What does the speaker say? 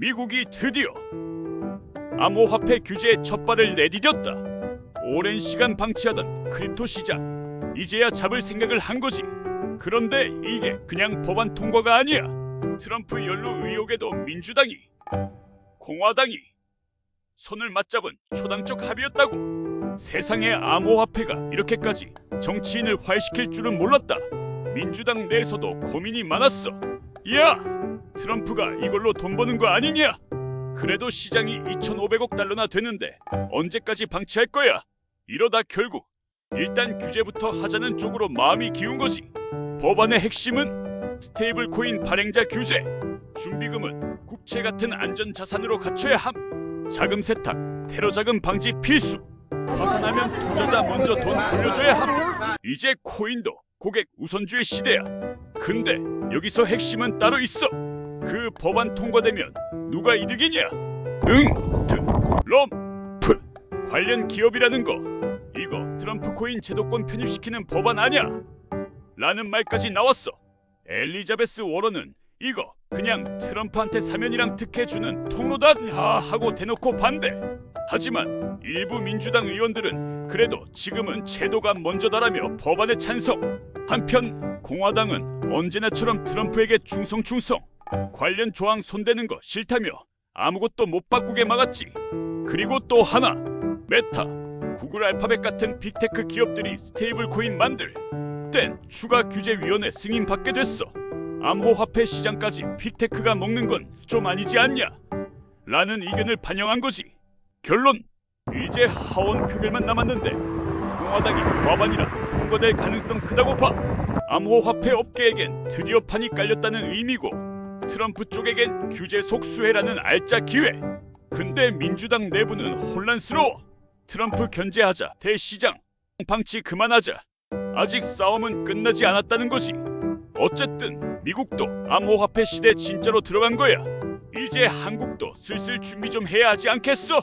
미국이 드디어 암호화폐 규제에 첫 발을 내디뎠다. 오랜 시간 방치하던 크립토 시장 이제야 잡을 생각을 한 거지. 그런데 이게 그냥 법안 통과가 아니야. 트럼프 연루 의혹에도 민주당이 공화당이 손을 맞잡은 초당적 합의였다고. 세상에 암호화폐가 이렇게까지 정치인을 활시킬 줄은 몰랐다. 민주당 내에서도 고민이 많았어. 야, 트럼프가 이걸로 돈 버는 거 아니냐? 그래도 시장이 2,500억 달러나 되는데 언제까지 방치할 거야? 이러다 결국 일단 규제부터 하자는 쪽으로 마음이 기운 거지. 법안의 핵심은 스테이블 코인 발행자 규제. 준비금은 국채 같은 안전 자산으로 갖춰야 함. 자금 세탁, 테러 자금 방지 필수. 파산하면 투자자 먼저 돈 돌려줘야 함. 이제 코인도 고객 우선주의 시대야. 근데 여기서 핵심은 따로 있어. 그 법안 통과되면 누가 이득이냐? 응, 드, 럼, 풀 관련 기업이라는 거. 이거 트럼프 코인 제도권 편입시키는 법안 아니야? 라는 말까지 나왔어. 엘리자베스 워런은 이거 그냥 트럼프한테 사면이랑 특혜 주는 통로다 하 하고 대놓고 반대. 하지만 일부 민주당 의원들은 그래도 지금은 제도가 먼저다라며 법안에 찬성. 한편 공화당은 언제나처럼 트럼프에게 충성충성. 관련 조항 손대는 거 싫다며 아무것도 못 바꾸게 막았지. 그리고 또 하나 메타, 구글 알파벳 같은 빅테크 기업들이 스테이블 코인 만들 땐 추가 규제 위원회 승인 받게 됐어. 암호화폐 시장까지 빅테크가 먹는 건 좀 아니지 않냐? 라는 의견을 반영한 거지. 결론 이제 하원 표결만 남았는데 공화당이 과반이라 통과될 가능성 크다고 봐. 암호화폐 업계에겐 드디어 판이 깔렸다는 의미고 트럼프 쪽에겐 규제 속수해라는 알짜 기회. 근데 민주당 내부는 혼란스러워. 트럼프 견제하자 대시장 방치 그만하자. 아직 싸움은 끝나지 않았다는 거지. 어쨌든 미국도 암호화폐 시대 진짜로 들어간 거야. 이제 한국도 슬슬 준비 좀 해야 하지 않겠어?